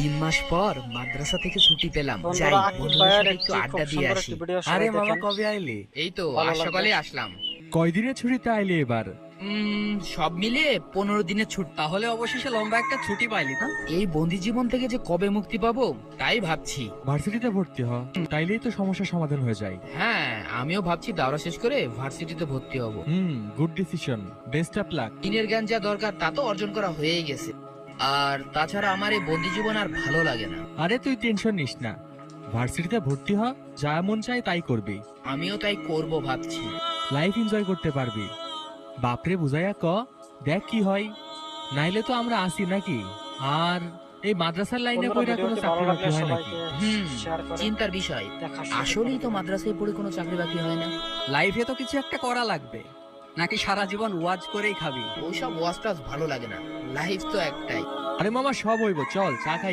তিন মাস পর মাদ্রাসা থেকে ছুটি পেলাম। যাই বন্ধুদের সাথে একটু আড্ডা দিয়ে আসি। আরে মামা কবে আইলি? এই তো আজ সকালে আসলাম। কয়দিনের ছুটিতে আইলি এবার? উম, সব মিলে পনেরো দিনের ছুটি। তাহলে অবশেষে লম্বা একটা ছুটি পাইলি না? এই বন্দি জীবন থেকে যে কবে মুক্তি পাবো তাই ভাবছি। ভার্সিটিতে ভর্তি হ তাইলেই তো সমস্যার সমাধান হয়ে যায়। হ্যাঁ আমিও ভাবছি দাওরা শেষ করে ভার্সিটিতে ভর্তি হব। হুম good decision best of luck দিনের জ্ঞান যা দরকার তা তো অর্জন করা হয়েই গেছে। আর তাছাড়া আমার এই বন্দি জীবন আর ভালো লাগে না। আরে তুই টেনশন নিস না। ভার্সিটিতে ভর্তি হ যা মন চায় তাই করবি। আমিও তাই করব ভাবছি। লাইফ এনজয় করতে পারবি। বাপরে বুঝাইয়া ক দেখ কি হয়। নাইলে তো আমরা আসি নাকি? আর এই মাদ্রাসার লাইনে পড়ে কোনো চাকরি বাকরি হয় নাকি? হুম, চিন্তার বিষয়। আসলেই তো মাদ্রাসায় পড়ে কোনো চাকরি বাকরি হয় না? লাইফে তো কিছু একটা করা লাগবে। নাকি সারা জীবন ওয়াজ করেই খাবি? ওইসব ওয়াজ টাজ ভালো লাগে না। লাইফ তো একটাই। আরে মামা সব হইব চল চা খাই।